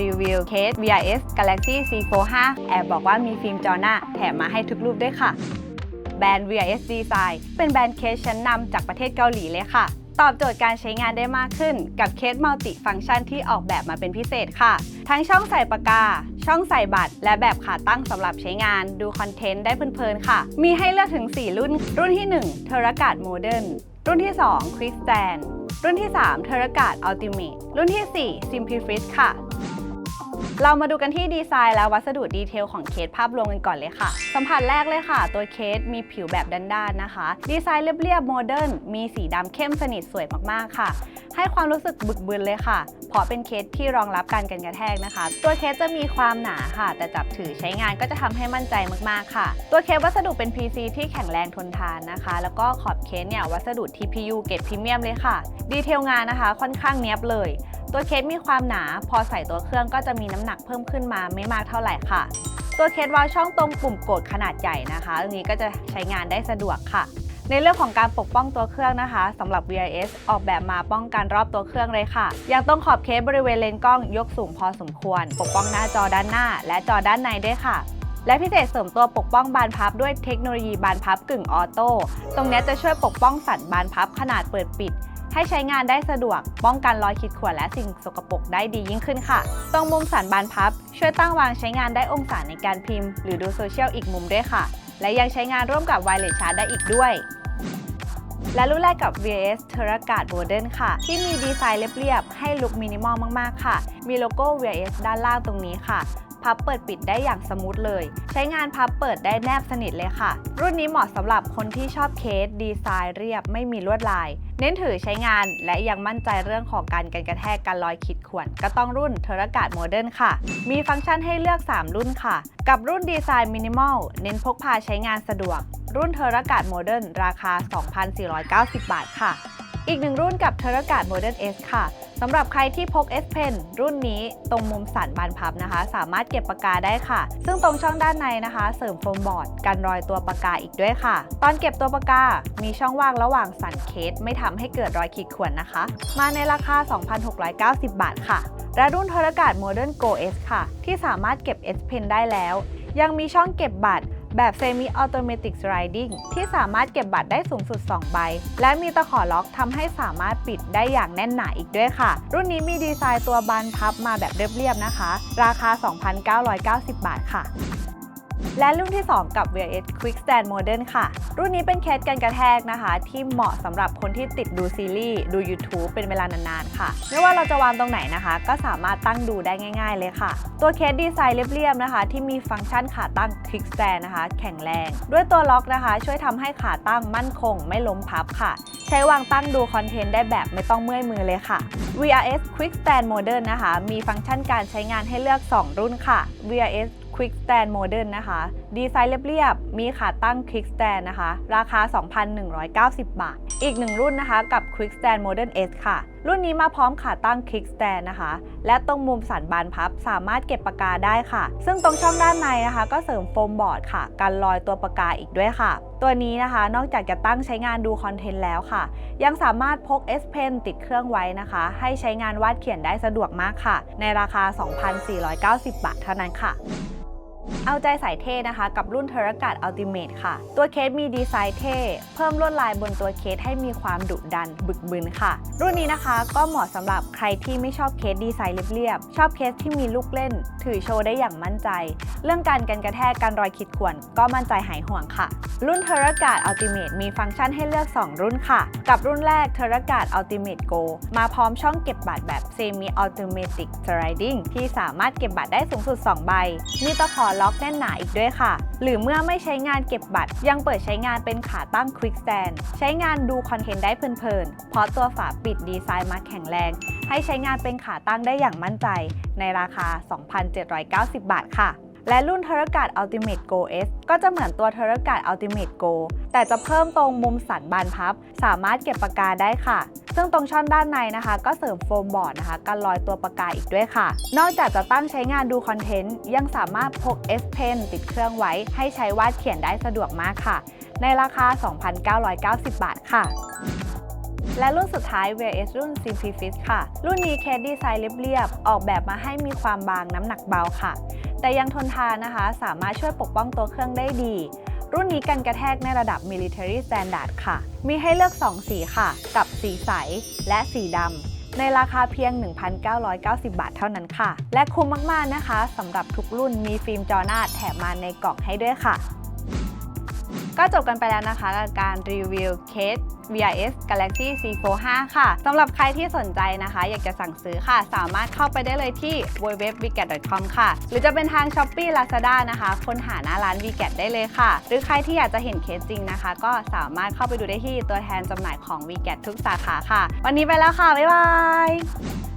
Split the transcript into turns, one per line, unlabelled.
รีวิวเคส VRS Galaxy C45 แอบบอกว่ามีฟิล์มจอหน้าแถมมาให้ทุกรูปด้วยค่ะ แบรนด์ VRS Design เป็นแบรนด์เคสชั้นนำจากประเทศเกาหลีเลยค่ะ ตอบโจทย์การใช้งานได้มากขึ้น กับเคสมัลติฟังก์ชันที่ออกแบบมาเป็นพิเศษค่ะ ทั้งช่องใส่ปากกา ช่องใส่บัตร และแบบขาตั้งสำหรับใช้งานดูคอนเทนต์ได้เพลินๆค่ะ มีให้เลือกถึง 4 รุ่น รุ่นที่1 t e r a g a d Modern รุ่นที่ 2 Quick Stand รุ่นที่ 3 t e r a g a d Ultimate รุ่นที่ 4 Simplifit ค่ะ เรามาดูกันที่ดีไซน์และวัสดุดีเทลของเคสภาพรวมกันก่อนเลยค่ะ สัมผัสแรกเลยค่ะ ตัวเคสมีผิวแบบด้านๆนะคะ ดีไซน์เรียบๆโมเดิร์นมีสีดำเข้มสนิทสวยมากๆค่ะ ให้ความรู้สึกบึกบึนเลยค่ะ เพราะเป็นเคสที่รองรับการกันกระแทกนะคะ ตัวเคสจะมีความหนาค่ะ แต่จับถือใช้งานก็จะทำให้มั่นใจมากๆค่ะ ตัวเคสวัสดุเป็น PC ที่แข็งแรงทนทานนะคะ แล้วก็ขอบเคสเนี่ยวัสดุ TPU เกรดพรีเมียมเลยค่ะ ดีเทลงานนะคะ ค่อนข้างเนียบเลย ตัวเคสมีความหนา พอใส่ตัวเครื่องก็จะมีน้ำหนักเพิ่มขึ้นมาไม่มากเท่าไหร่ค่ะ ตัวเคสวาลช่องตรงปุ่มกดขนาดใหญ่นะคะตรงนี้ก็จะใช้งานได้สะดวกค่ะ ในเรื่องของการปกป้องตัวเครื่องนะคะสำหรับ VIS ออกแบบมาป้องกันรอบตัวเครื่องเลยค่ะยังต้องขอบเคสบริเวณเลนส์กล้องยกสูงพอสมควร ปกป้องหน้าจอด้านหน้า และจอด้านในด้วยค่ะและพิเศษเสริมตัวปกป้องบานพับด้วยเทคโนโลยีบานพับกึ่งออโต้ ตรงนี้จะช่วยปกป้องสันบานพับขนาดเปิดปิด ให้ใช้งานได้สะดวก ป้องกันรอยขีดข่วนและสิ่งสกปรกได้ดียิ่งขึ้นค่ะ ตรงมุมสันบานพับ ช่วยตั้งวางใช้งานได้องศาในการพิมพ์ หรือดูโซเชียลอีกมุมด้วยค่ะ และยังใช้งานร่วมกับไวเลสชาร์จได้อีกด้วยและรุ่นแรกกับ VS t e r r a g a d Modern ค่ะ ที่มีดีไซน์เรียบๆ ให้ลุคมินิมอลมากๆ ค่ะ มีโลโก้ VS ด้านล่างตรงนี้ค่ะ พับเปิดปิดได้อย่างสมูทเลย ใช้งานพับเปิดได้แนบสนิทเลยค่ะ รุ่นนี้เหมาะสำหรับคนที่ชอบเคสดีไซน์เรียบไม่มีลวดลาย เน้นถือใช้งานและยังมั่นใจเรื่องของการกันกระแทกการลอยขีดข่วน ก็ต้องรุ่น t e r a g a d Modern ค่ะ มีฟังก์ชันให้เลือก 3 รุ่นค่ะ กับรุ่นดีไซน์มินิมอลเน้นพกพาใช้งานสะดวก รุ่น t e r a g a d Modern ราคา 2,490 บาทค่ะ อีกหนึ่งรุ่นกับ t e r a g a d Modern S ค่ะ สำหรับใครที่พก S Pen รุ่นนี้ตรงมุมสันบานพับนะคะ สามารถเก็บปากกาได้ค่ะ ซึ่งตรงช่องด้านในนะคะ เสริมโฟมบอร์ดกันรอยตัวปากกาอีกด้วยค่ะ ตอนเก็บตัวปากกา มีช่องว่างระหว่างสันเคส ไม่ทำให้เกิดรอยขีดข่วนนะคะ มาในราคา 2,690 บาทค่ะ และรุ่น t e r a g a d Modern Go S ค่ะ ที่สามารถเก็บ S Pen ได้แล้ว ยังมีช่องเก็บบัตร แบบ Semi Automatic Sliding ที่สามารถเก็บบัตรได้สูงสุด 2 ใบ และมีตะขอล็อกทำให้สามารถปิดได้อย่างแน่นหนาอีกด้วยค่ะ รุ่นนี้มีดีไซน์ตัวบานพับมาแบบเรียบๆนะคะ ราคา 2,990 บาทค่ะ และรุ่นที่ 2 กับ VS Quick Stand Modern ค่ะ รุ่นนี้เป็นเคสกันกระแทกนะคะ ที่เหมาะสำหรับคนที่ติดดูซีรีส์ ดู YouTube เป็นเวลานานๆ ค่ะ ไม่ว่าเราจะวางตรงไหนนะคะ ก็สามารถตั้งดูได้ง่ายๆ เลยค่ะ ตัวเคสดีไซน์เรียบๆนะคะ ที่มีฟังก์ชันขาตั้ง Quick Stand นะคะ แข็งแรง ด้วยตัวล็อกนะคะ ช่วยทำให้ขาตั้งมั่นคง ไม่ล้มพับค่ะ ใช้วางตั้งดูคอนเทนต์ได้แบบไม่ต้องเมื่อยมือเลยค่ะ VRS Quick Stand Modern นะคะ มีฟังก์ชันการใช้งานให้เลือก 2 รุ่นค่ะ VRS Quick Stand Modern นะคะ ดีไซน์เรียบๆ มีขาตั้ง Quick Stand นะคะ ราคา 2,190 บาท อีกหนึ่งรุ่นนะคะกับ Quick Stand Modern S ค่ะ รุ่นนี้มาพร้อมขาตั้ง Quick Stand นะคะ และตรงมุมสันบานพับสามารถเก็บปากกาได้ค่ะ ซึ่งตรงช่องด้านในนะคะ ก็เสริมโฟมบอร์ดค่ะกันรอยตัวปากกาอีกด้วยค่ะ ตัวนี้นะคะ นอกจากจะตั้งใช้งานดูคอนเทนต์แล้วค่ะ ยังสามารถพก S Pen ติดเครื่องไว้นะคะ ให้ใช้งานวาดเขียนได้สะดวกมากค่ะ ในราคา 2,490 บาทเท่านั้นค่ะ เอาใจสายเท่นะคะ กับรุ่น t e r a g a d Ultimate ค่ะ ตัวเคสมีดีไซน์เท่ เพิ่มลวดลายบนตัวเคสให้มีความดุดันบึกบึนค่ะ รุ่นนี้นะคะก็เหมาะสำหรับใครที่ไม่ชอบเคสดีไซน์เรียบๆ ชอบเคสที่มีลูกเล่น ถือโชว์ได้อย่างมั่นใจ เรื่องการกันกระแทกการรอยขีดข่วน ก็มั่นใจหายห่วงค่ะ รุ่น t e r a g a d Ultimate มีฟังก์ชันให้เลือก 2 รุ่นค่ะ กับรุ่นแรก t e r a g a d Ultimate Go มาพร้อมช่องเก็บบัตรแบบ Semi Automatic Sliding ที่สามารถเก็บบัตรได้สูงสุด 2 ใบ มีตะขอล็อกแน่นหนาอีกด้วยค่ะ หรือเมื่อไม่ใช้งานเก็บบัตร ยังเปิดใช้งานเป็นขาตั้ง Quick Stand ใช้งานดูคอนเทนต์ได้เพลินๆ เพราะตัวฝาปิดดีไซน์มาแข็งแรง ให้ใช้งานเป็นขาตั้งได้อย่างมั่นใจ ในราคา 2,790 บาทค่ะ และรุ่น t e r a g a d Ultimate Go S ก็จะเหมือนตัว t e r a g a d Ultimate Go แต่จะเพิ่มตรงมุมสันบานพับ สามารถเก็บปากกาได้ค่ะ ซึ่งตรงช่องด้านในนะคะ ก็เสริมโฟมบอร์ดนะคะกันรอยตัวปากกาอีกด้วยค่ะ นอกจากจะตั้งใช้งานดูคอนเทนต์ ยังสามารถพก S Pen ติดเครื่องไว้ ให้ใช้วาดเขียนได้สะดวกมากค่ะ ในราคา 2,990 บาทค่ะ และรุ่นสุดท้าย VS รุ่น Simplifit ค่ะ รุ่นนี้เคสดีไซน์เรียบๆ ออกแบบมาให้มีความบางน้ำหนักเบาค่ะ แต่ยังทนทานนะคะ สามารถช่วยปกป้องตัวเครื่องได้ดี รุ่นนี้กันกระแทกในระดับ Military Standard ค่ะ มีให้เลือก 2 สีค่ะ กับสีใสและสีดำในราคาเพียง 1,990 บาทเท่านั้นค่ะ และคุ้มมาก ๆ นะคะสำหรับทุกรุ่นมีฟิล์มจอหน้าแถมมาในกล่องให้ด้วยค่ะ ก็จบกันไปแล้วนะคะกับการรีวิวเคส VIS Galaxy C45 ค่ะสำหรับใครที่สนใจนะคะ อยากจะสั่งซื้อค่ะ สามารถเข้าไปได้เลยที่ www.vgat.com ค่ะ หรือจะเป็นทาง Shopee Lazada นะคะ ค้นหาหน้าร้าน VGat ได้เลยค่ะ หรือใครที่อยากจะเห็นเคสจริงนะคะ ก็สามารถเข้าไปดูได้ที่ตัวแทนจำหน่ายของ VGat ทุกสาขาค่ะ วันนี้ไปแล้วค่ะ บ๊ายบาย